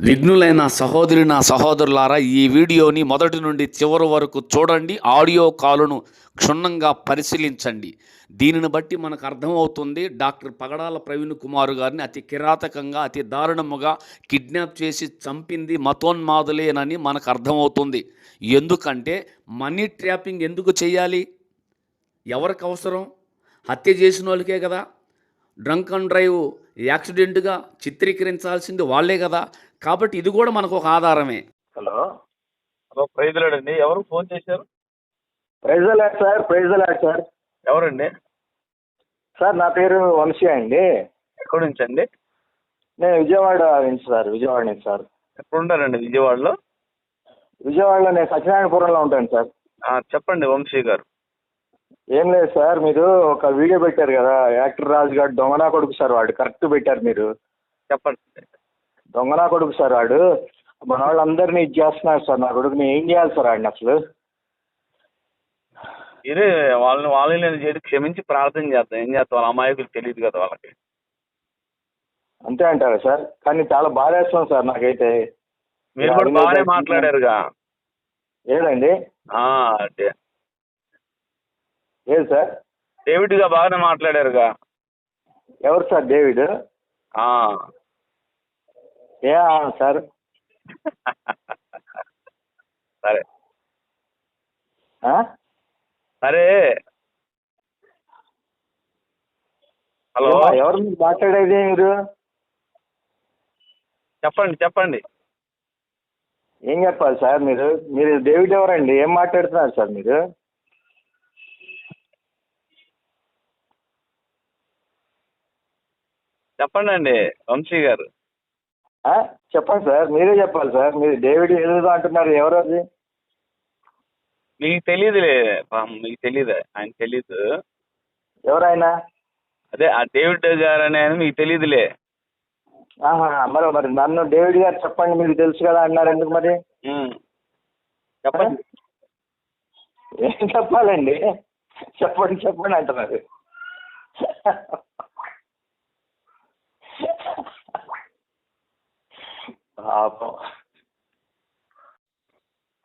విఘ్నులైన సహోదరి నా సహోదరులారా ఈ వీడియోని మొదటి నుండి చివరి వరకు చూడండి ఆడియో కాలును క్షుణ్ణంగా పరిశీలించండి. దీనిని బట్టి మనకు అర్థమవుతుంది డాక్టర్ పగడాల ప్రవీణ్ కుమార్ గారిని అతి కిరాతకంగా అతి దారుణముగా కిడ్నాప్ చేసి చంపింది మతోన్మాదులేనని మనకు అర్థమవుతుంది. ఎందుకంటే మనీ ట్రాపింగ్ ఎందుకు చేయాలి? ఎవరికి అవసరం? హత్య చేసిన వాళ్ళకే కదా? డ్రంక్ అండ్ డ్రైవ్ యాక్సిడెంట్గా చిత్రీకరించాల్సింది వాళ్ళే కదా? కాబట్టి ఇది కూడా మనకు ఒక ఆధారమే. హలో. హలో ప్రైజ్ అండి. ఎవరు ఫోన్ చేశారు? Prize sir prize sir. ఎవరండి? సార్ నా పేరు వంశీ అండి. ఎక్కడి నుంచి అండి? నేను విజయవాడ నుంచి సార్ విజయవాడ నుంచి సార్. ఎక్కడ ఉంటారండి విజయవాడలో? విజయవాడలో నేను సత్యనారాయణపురంలో ఉంటాను సార్. ఆ, చెప్పండి వంశీ గారు. ఏం లేదు సార్ మీరు ఒక వీడియో పెట్టారు కదా యాక్టర్ రాజు గారు దొంగనా కొడుకు సార్ వాడు కరెక్ట్ పెట్టారు మీరు. చెప్పండి. దొంగనా కొడుకు సార్ వాడు? మన వాళ్ళందరినీ ఇది చేస్తున్నారు సార్ నా కొడుకుని ఏం చేయాలి సార్ వాడిని అసలు? మీరే వాళ్ళని వాళ్ళని నేను చేయడం క్షమించి ప్రార్థన చేద్దాం. ఏం చేస్తాం? వాళ్ళ అమాయకులు తెలియదు కదా వాళ్ళకి. అంతే అంటారా సార్? కానీ చాలా బాధేస్తుంది సార్ నాకైతే. మీరు కూడా బాగానే మాట్లాడారుగా. ఏదండి? ఏది సార్? డేవిడ్గా బాగానే మాట్లాడారుగా. ఎవరు సార్ డేవిడ్? సార్. సరే? సరే. హలో. ఎవరు మీరు మాట్లాడేది మీరు? చెప్పండి చెప్పండి. ఏం చెప్పాలి సార్ మీరు? మీరు డేవిడ్ ఎవరండి? ఏం మాట్లాడుతున్నారు సార్ మీరు? చెప్పండి అండి వంశీ గారు? చెప్పండి సార్ మీరే చెప్పాలి సార్. మీరు డేవిడ్ ఏదేదో అంటున్నారు ఎవరు అది? మీకు తెలియదులే పాపం మీకు తెలియదు ఆయన తెలీదు. ఎవరైనా అదే ఆ డేవిడ్ గారు అనే ఆయన మీకు తెలియదులే ఆహా మరి మరి నన్ను డేవిడ్ గారు చెప్పండి మీకు తెలుసు కదా అన్నారు ఎందుకు మరి? ఉమ్. చెప్పండి. ఏం చెప్పాలండి? చెప్పండి చెప్పండి అంటున్నారు పాపం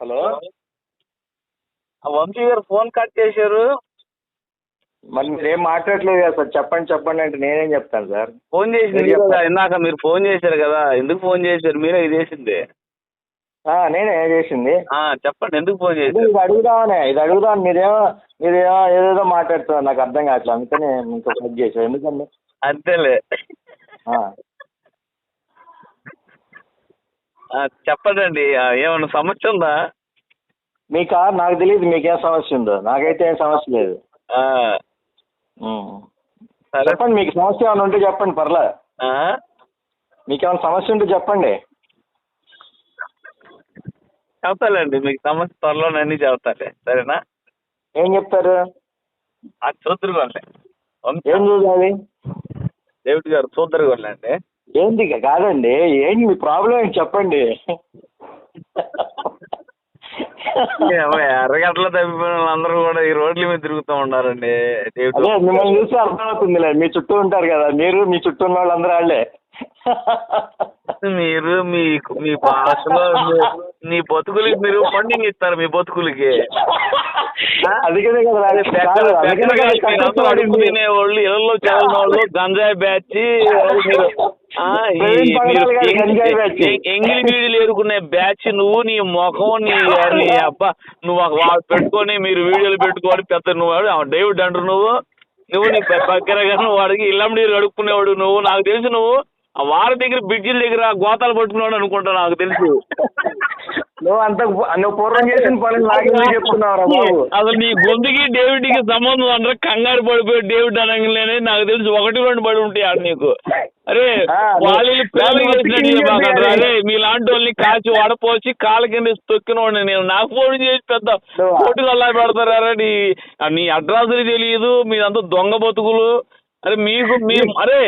హలో? వంశీ గారు ఫోన్ కట్ చేశారు. మరి మీరు ఏం మాట్లాడలేదు కదా సార్. చెప్పండి చెప్పండి అంటే నేనేం చెప్తాను సార్. ఫోన్ చేసింది మీరు కదా. ఇందాక మీరు ఫోన్ చేశారు కదా. ఎందుకు ఫోన్ చేశారు? మీరే ఇది చేసింది. ఆ, నేనే చేసింది. ఆ, చెప్పండి ఎందుకు ఫోన్ చేశారు? ఇది అడుగుదామనే ఇది అడుగుదాం మీరేమో మీరేమో ఏదేదో మాట్లాడుతున్నారు. నాకు అర్థం కావట్లేదు. అందుకని మీకు కట్ చేశాను ఎందుకండి? అంతేలే. ఆ, ఏమన్నా సమస్య ఉందా? మీకా? నాకు తెలియదు మీకేం సమస్య ఉందో? నాకైతే ఏం సమస్య లేదు. చెప్పండి మీకు సమస్య ఏమైనా ఉంటే చెప్పండి పర్లే? మీకేమైనా సమస్య ఉంటే చెప్పండి. చెప్తాలేండి. మీకు సమస్య త్వరలో అన్ని చెప్తాలే. సరేనా? ఏం చెప్తారు? అది చూద్దరుకోండి ఏం చూడాలి డేవిడ్ గారు చూద్దరుకోండి ఏంది కాదండి ఏంటి మీ ప్రాబ్లం ఏంటి చెప్పండి. ఎర్రగట్ల తప్పిపోయిన వాళ్ళందరూ కూడా ఈ రోడ్ల మీద తిరుగుతూ ఉన్నారండి. అదే మిమ్మల్ని చూస్తే అర్థమవుతుందిలే మీ చుట్టూ ఉంటారు కదా మీరు మీ చుట్టూ ఉన్న వాళ్ళందరూ వాళ్ళే మీరు మీ మీ భాషలో మీ- బతుకులకి మీరు ఫండింగ్ ఇస్తారు మీ బతుకులకి. అందుకనే కదా. తినేవాళ్ళు ఇళ్ళలో చదివిన వాళ్ళు గంజాయి బ్యాచ్ మీరు. ఎంగిలి బీడీలు ఎరుకునే బ్యాచ్. నువ్వు నీ ముఖం నీ నీ అబ్బా నువ్వు ఒక వాళ్ళు పెట్టుకొని మీరు వీడియోలు పెట్టుకొని పెద్ద నువ్వు డేవిడ్ అంటారు నువ్వు. నువ్వు నీ పక్కన వాడికి ఇళ్ళం నీరు కడుక్కునేవాడు నువ్వు. నాకు తెలుసు నువ్వు. ఆ వారి దగ్గర బ్రిడ్జిల దగ్గర గోతాలు పట్టుకున్నాడు అనుకుంటా నాకు తెలుసు. నువ్వు అంత నువ్వు పూర్వం చేసిన పనులు నాకే చెప్తున్నావురా బాబు? అసలు నీ గొంతుకి డేవిడ్కి సంబంధం అంటే కంగారు పడిపోయి డేవిడ్ అనగానే నాకు తెలిసి. ఒకటి రెండు పడి ఉంటాయి ఆడ నీకు. అరే వాళ్ళు నువ్వు చేసినట్టు. అరే మీలాంటి వాళ్ళని కాచి వడపోసి కాళ్ళ కింద తొక్కినోడిని నేను. నాకు ఫోన్ చేసి పెద్ద కోటుకు అల్లా పెడతారా నీ నీ అడ్రస్లు తెలియదు. మీదంతా దొంగ బతుకులు. అరే మీకు మీ అరే.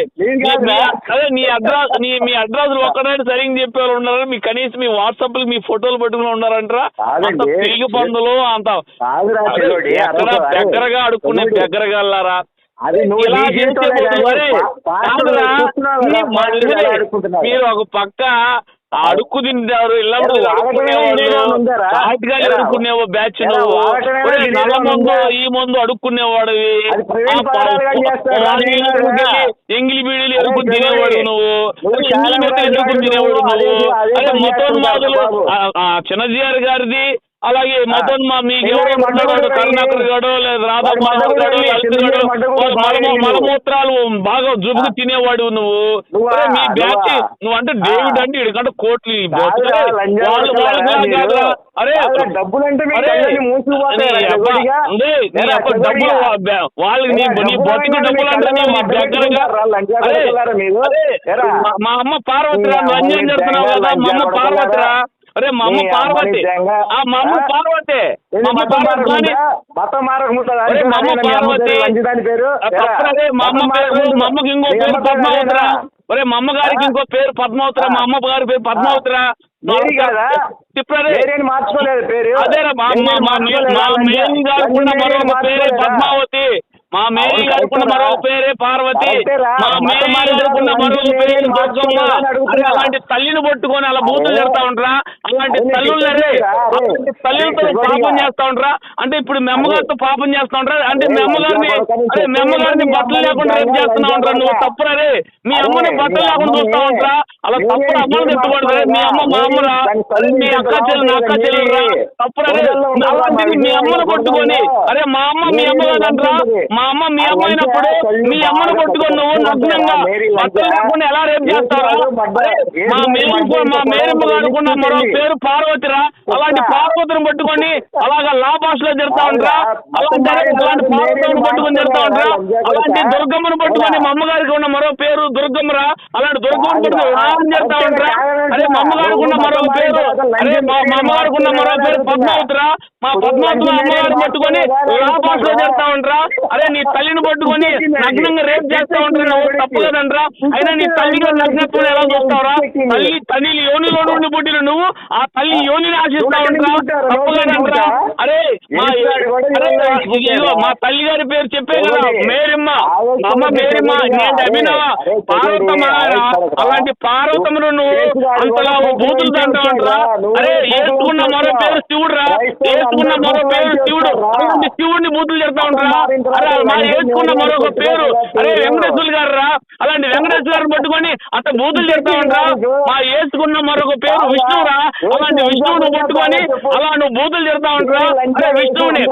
అదే నీ అడ్రస్ నీ మీ అడ్రస్ ఒక్కడైనా సరిగ్గా చెప్పేవాళ్ళు ఉన్నారా మీ కనీసం మీ వాట్సాప్ మీ ఫోటోలు పట్టుకుని ఉన్నారంటారా అంత పందులు అంత. దగ్గరగా అడుక్కునే. దగ్గరగా వెళ్ళారా. మీరు ఒక పక్క ఆ అడుక్కు తింటారు అడుక్కునేవో బ్యాచ్ నల్ల మందు? ఈ మందు అడుక్కునేవాడు? ఎంగిలి బీడీలు ఎరుకుని జగన్ తినేవాడు నువ్వు ఎంగిలి చాలా మెత్త మంది ఎరుకుని వాడు తినేవాడు నువ్వు, అదే- బాబు. చిన్నజీఆర్ గారిది అలాగే మతోన్మా మీకు ఎవరు ఎవరు మడ్డగుడు ఉన్నాడు రా, కరుణాకర్ గాడు లేదా రాధా వాడు మనోహర్ మడ్డగుడు గాడు లలిత్ గాడు. మలమూత్రాలు బాగా జుబుకు తినేవాడు నువ్వు మీ బ్యాచ్ నువ్వా? అంటే డేవిడ్. అంటే ఇడికంటే కోట్లు అరే, మీ డబ్బులు బ్యా- వాళ్ళకి నీ నీ డబ్బులు బతుకు డబ్బులు మీ అంటే మడ్డ దగ్గరగా. మా- మా అమ్మ పార్వతిరా నువ్వు అన్యాయం దెంగ, కదా మా అమ్మ పార్వతిరా. అరే మా అమ్మ పార్వతి. ఆ మా అమ్మ? పార్వతి మా అమ్మ పార్వతి? మతం మారకుంటుందా? అరే మా అమ్మ అమ్మ పార్వతి పేరు మా అమ్మ పేరు? మా అమ్మకి ఇంకో పేరు అమ్మ పద్మావతిరా? ఒరే మా అమ్మగారికి? ఇంకో పేరు పద్మావతిరా మా అమ్మ గారి పేరు పద్మావతిరా మార్చుకోలేదు పేరు అదేరా మా పేరు మా- మా మే- మార్చుకోలేదా? మా లంజా- మేరీ పేరే? పద్మావతి మా మేరీ కరెక్టేరా. మరొక పేరే పార్వతి. మా మేరీ మరొక లంజా పేరు మేరీ దుర్గమ్మ అరే. అలాంటి తల్లిని పట్టుకొని అలా బూతులు. చేస్తా ఉంటారా అలాంటి అవును, తల్లులు చెప్పేది రా, అరే. అలాంటి తల్లులతో పాపం చేస్తా ఉంటారా అంటే ఇప్పుడు మీ అమ్మగారితో పాపం చేస్తా ఉంటారా అంటే మీ అరే, అమ్మగారిని లంజా కొడుకని అరే మీ చెప్పేది అమ్మగారిని నీ బట్టలు లేకుండా రేపు లంజా చేస్తున్నా ఉంటారా నువ్వు. తప్పురా రే? మీ అమ్మని బట్టలు లేకుండా చూస్తా ఉంటారా అలా మేరీ తప్పుడు అమ్మని పేరు తిట్టకూడదు మీ అమ్మ మా అమ్మరా? మీ అక్క ఇంత చెల్లెలు అక్క రావట్లేదు చెల్లెలు రా? మేరీ. తప్పురా మీ మరి అమ్మను కొట్టుకొని అరే మా అమ్మ మీ అమ్మ మేరీ కాదంట్రా మా అమ్మ మీ ఆ అమ్మ లంజా అయినప్పుడు తల్లి మీ అమ్మను బాగా కొట్టుకొని నువ్వు? నగ్నంగా. లేకుండా ఎలా రేపు చేస్తారా మా మడ్డ మా గారుకున్న మరో తెలియదు. పేరు పార్వతిరా అలాంటి. పార్వతిని పట్టుకొని అలాగా లా భాషలో తిడతా ఉంటారా? అలాంటి అలాంటి మేరీ పట్టుకొని తిడతా ఉంటారా. అలాంటి దుర్గమ్మను పట్టుకొని? మా అమ్మగారికి ఉన్న మరో పేరు దుర్గమ్మరా? అలాంటి దుర్గమ్మను పట్టుకొని. రామని చేస్తా ఉంటారా. అరే మా అమ్మగారికి ఉన్న మరో పేరు అరే మా అమ్మగారికి ఉన్న మరో పేరు పద్మావతిరా? మా పద్మావతి అమ్మగారిని పట్టుకొని మార్చుకోలేదా? లా భాషలో చేస్తా ఉంటారా? అరే నీ తల్లిని పట్టుకొని నగ్నంగా రేపు చేస్తా ఉంటారు? తప్పు కదంట్రా అయినా నీ తల్లి గారి నగ్నత్వం ఎలా చూస్తావురా? తల్లి తల్లి యోనిలో నుండి పుట్టిన నువ్వు ఆ తల్లి యోనిని ఆశిస్తా ఉంటారా తప్పు కదంట్రా అరే మా అరే ఇదిగో మా తల్లి గారి పేరు చెప్పే కదా. మేరిమ్మ. అమ్మ మేరిమ్మ నేను అభినవ పార్వతమ్మ అలాంటి పార్వతమ్మను నువ్వు అంతలా బూతులు తంటావంటరా? అరే వేసుకున్న మరో పేరు శివుడురా. వేసుకున్న మరో పేరు శివుడు. అలాంటి శివుడిని బూతులు చెప్తా ఉంటారా అరే మా వేసుకున్న మరొక పేరు. అరే వెంకటేశ్వరులు గారు రా అలాంటి వెంకటేశ్వర గారిని పట్టుకొని అంత బూతులు చెప్తా ఉంటారా మా వేసుకున్న మరొక పేరు విష్ణువురా. అలాంటి విష్ణువుని పట్టుకొని అలా నువ్వు బూతులు చెప్తా ఉంటారా అరే విష్ణువుని.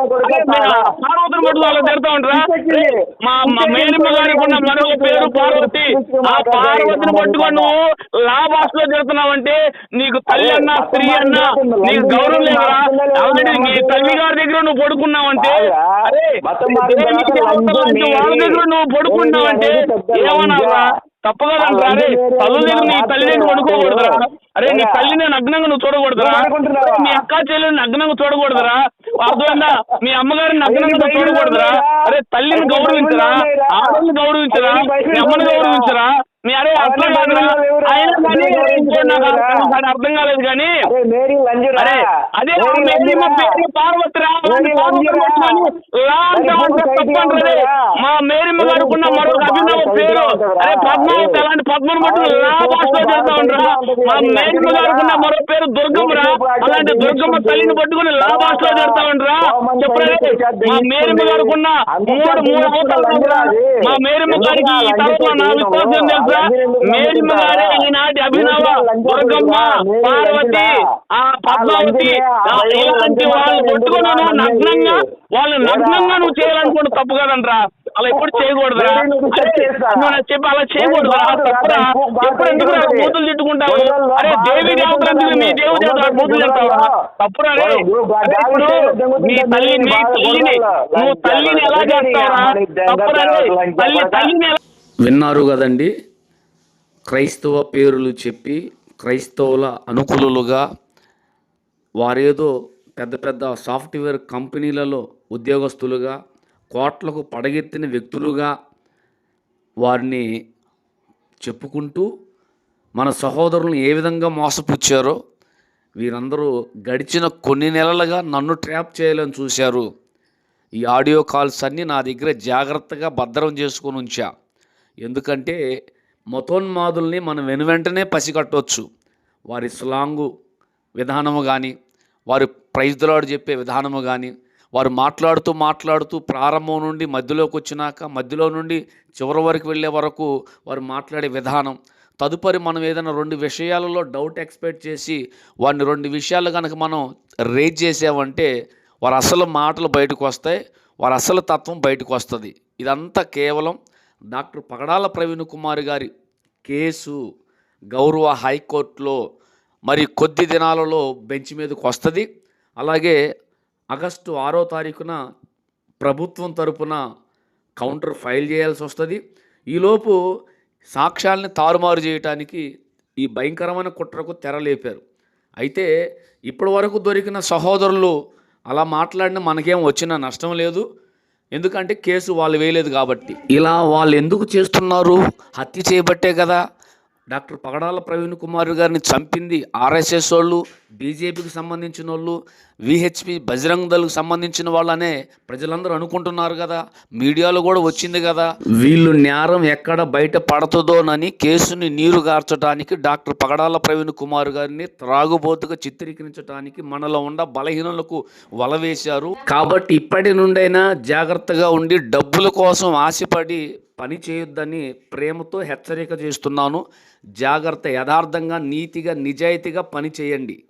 పార్వతిని పట్టుకొని అలా అరే, మా మేనమ్మ గారికి ఉన్న మరొక పేరు పార్వతి. ఆ పార్వతిని పట్టుకొని నువ్వు లా భాషలో చెప్తున్నావంటే నీకు తల్లి అన్నా స్త్రీ అన్నా నీకు గౌరవం లేదురా. అలాంటి నీ తల్లి గారి దగ్గర నువ్వు అరే దేవునికి దేవతల లాంటి వాళ్ళ దగ్గర నువ్వు పడుకున్నావంటే ఏమన్నారా తప్పు కదంటారా అరే తల్లి దగ్గర నీ తల్లి దగ్గర పడుకోకూడదురా అరే నీ తల్లిని నగ్నంగా నువ్వు చూడకూడదురా. మీ అక్క చెల్లెని నగ్నంగా చూడకూడదురా. అర్థమైందా? మీ అమ్మగారిని నగ్నంగా చూడకూడదురా. అరే తల్లిని గౌరవించరా? ఆడని గౌరవించరా? మీ అమ్మని గౌరవించరా? మీ అరే అట్లా అయినా కానీ నాకు అర్థం- కాలేదు కానీ అరే మేరీ అదే ఆ మేరీ మా పేరు పార్వతిరా తప్పంటారే మా మేరీమ్మ గారికి ఉన్న మరొక అభినవ పేరు. అరే పద్మావతి అలాంటి పద్మను పట్టుకుని లా భాషలో చేస్తా ఉంటారా మా మేరీమ్మ గారికి ఉన్న మరో పేరు దుర్గమ్మరా అలాంటి దుర్గమ్మ తల్లిని పట్టుకుని లా భాషలో చేస్తా ఉంటారా చెప్పరే మా మేరీమ్మ గారికి ఉన్న మూడు మూడు? మా మేరీమ్మ గారికి ఈ తరంలో నా విశ్వాసం తెలుసా గారే ఈనాటి అభినవ దుర్గమ్మ పార్వతి ఆ పద్మావతి ఇలాంటి వాళ్ళు పట్టుకొని నువ్వు నగ్నంగా? వాళ్ళు నగ్నంగా నువ్వు చేయాలనుకుంటే తప్పు కదంట్రా? అలా ఎప్పుడు చేయకూడదురా? చెప్పి అలా చేయకూడదురా? తప్పురా? ఎప్పుడు ఎందుకు రా బూతులు తిట్టుకుంటావు? అరే దేవి దేవతలు ఎందుకు మీ దేవు దేవతలు బూతులు తింటావా? తప్పురా రే? ఇప్పుడు నీ తల్లి నీ తల్లిని నువ్వు తల్లిని ఎలా చేస్తావురా తప్పురా రే? తల్లి తల్లిని ఎలా విన్నారు కదండి. క్రైస్తవ పేరులు చెప్పి క్రైస్తవుల అనుకూలులుగా వారేదో పెద్ద పెద్ద సాఫ్ట్వేర్ కంపెనీలలో ఉద్యోగస్తులుగా కోట్లకు పడగెత్తిన వ్యక్తులుగా వారిని చెప్పుకుంటూ మన సహోదరులను ఏ విధంగా మోసపుచ్చారో వీరందరూ గడిచిన కొన్ని నెలలుగా నన్ను ట్రాప్ చేయాలని చూశారు. ఈ ఆడియో కాల్స్ అన్నీ నా దగ్గర జాగ్రత్తగా భద్రం చేసుకొని ఉంచా. ఎందుకంటే మతోన్మాదుల్ని మనం వెను వెంటనే పసిగట్టవచ్చు వారి స్లాంగు విధానము కానీ వారు ప్రైజ్లాడు చెప్పే విధానము కానీ వారు మాట్లాడుతూ మాట్లాడుతూ ప్రారంభం నుండి మధ్యలోకి వచ్చినాక మధ్యలో నుండి చివరి వరకు వెళ్ళే వరకు వారు మాట్లాడే విధానం. తదుపరి మనం ఏదైనా రెండు విషయాలలో డౌట్ ఎక్స్పెక్ట్ చేసి వారిని రెండు విషయాలు కనుక మనం రేజ్ చేసామంటే వారు అసలు మాటలు బయటకు వస్తాయి వారు అసలు తత్వం బయటకు వస్తుంది. ఇదంతా కేవలం డాక్టర్ పగడాల ప్రవీణ్ కుమార్ గారి కేసు గౌరవ హైకోర్టులో మరి కొద్ది దినాలలో బెంచ్ మీదకు వస్తుంది. అలాగే ఆగస్టు ఆరో తారీఖున ప్రభుత్వం తరపున కౌంటర్ ఫైల్ చేయాల్సి వస్తుంది. ఈలోపు సాక్ష్యాల్ని తారుమారు చేయటానికి ఈ భయంకరమైన కుట్రకు తెరలేపారు అయితే ఇప్పటి వరకు దొరికిన సహోదరులు అలా మాట్లాడిన మనకేం వచ్చిన నష్టం లేదు. ఎందుకంటే కేసు వాళ్ళు వేయలేదు కాబట్టి. ఇలా వాళ్ళు ఎందుకు చేస్తున్నారు? హత్య చేయబట్టే కదా. డాక్టర్ పగడాల ప్రవీణ్ కుమార్ గారిని చంపింది ఆర్ఎస్ఎస్ వాళ్ళు. బీజేపీకి సంబంధించిన వాళ్ళు విహెచ్పి బజరంగ్ దళకు సంబంధించిన వాళ్ళనే ప్రజలందరూ అనుకుంటున్నారు కదా. మీడియాలో కూడా వచ్చింది కదా. వీళ్ళు నేరం ఎక్కడ బయట పడుతుందోనని కేసుని నీరు గార్చడానికి డాక్టర్ పగడాల ప్రవీణ్ కుమార్ గారిని త్రాగుబోతుగా చిత్రీకరించడానికి మనలో ఉన్న బలహీనలకు వలవేశారు కాబట్టి ఇప్పటి నుండైనా జాగ్రత్తగా ఉండి డబ్బుల కోసం ఆశపడి పని చేయొద్దని ప్రేమతో హెచ్చరిక చేస్తున్నాను. జాగ్రత్త యథార్థంగా నీతిగా నిజాయితీగా పని చేయండి.